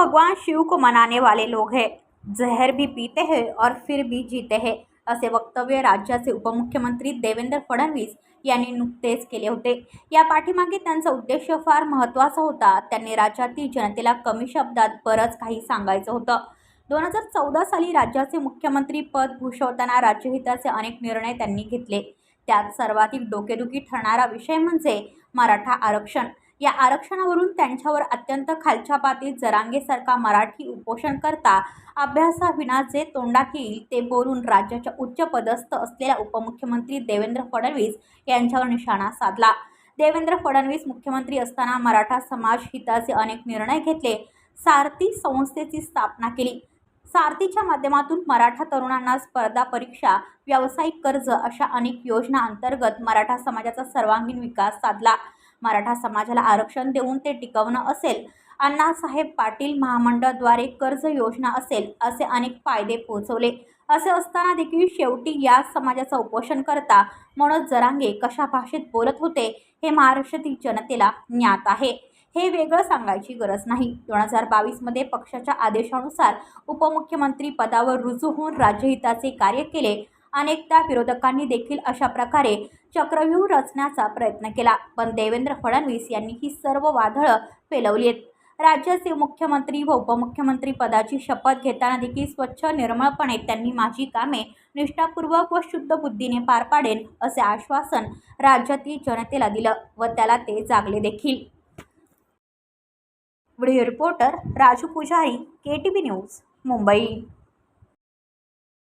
भगवान शिव को मनाने वाले लोग हैं। जहर भी पीते हैं और फिर भी जीते हैं असे वक्तव्य राज्याचे उपमुख्यमंत्री देवेंद्र फडणवीस यांनी नुकतेच केले होते। या पाठीमागे त्यांचा उद्देश फार महत्त्वाचा होता त्यांनी राज्यातील जनतेला कमी शब्दात बरंच काही सांगायचं होतं. दोन हजार चौदा साली राज्याचे मुख्यमंत्री पद भूषवताना राज्यहिताचे अनेक निर्णय त्यांनी घेतले. त्यात सर्वाधिक डोकेदुखी ठरणारा विषय म्हणजे मराठा आरक्षण. या आरक्षणावरून त्यांच्यावर अत्यंत खालच्या जरांगेसारखा मराठी उपोषणकर्ता अभ्यासाविना जे तोंडात येईल ते बोलून राज्याच्या उच्चपदस्थ असलेल्या उपमुख्यमंत्री देवेंद्र फडणवीस यांच्यावर निशाणा साधला. देवेंद्र फडणवीस मुख्यमंत्री असताना मराठा समाज हिताचे अनेक निर्णय घेतले. सारथी संस्थेची स्थापना केली. सारथीच्या माध्यमातून मराठा तरुणांना स्पर्धा परीक्षा व्यावसायिक कर्ज अशा अनेक योजना अंतर्गत मराठा समाजाचा सर्वांगीण विकास साधला. मराठा समाजाला आरक्षण देऊन ते टिकवणं असेल. अण्णासाहेब पाटील महामंडळाद्वारे कर्ज योजना असेल असे अनेक फायदे पोहोचवले. असे असताना देखील शेवटी या समाजाचा उपोषण करता मनोज जरांगे कशा भाषेत बोलत होते हे महाराष्ट्रातील जनतेला ज्ञात आहे. हे वेगळं सांगायची गरज नाही. दोन हजार बावीसमध्ये पक्षाच्या आदेशानुसार उपमुख्यमंत्री पदावर रुजू होऊन राज्यहिताचे कार्य केले. अनेकदा विरोधकांनी देखील अशा प्रकारे चक्रव्यूह रचण्याचा प्रयत्न केला. पण देवेंद्र फडणवीस यांनी ही सर्व वादळं पेलवली आहेत राज्याचे मुख्यमंत्री व उपमुख्यमंत्री पदाची शपथ घेताना देखील स्वच्छ निर्मळपणे त्यांनी माझी कामे निष्ठापूर्वक व शुद्ध बुद्धीने पार पाडेन असे आश्वासन राज्यातील जनतेला दिलं व त्याला ते जागले देखील. Video reporter Raju Pujari K T V news Mumbai.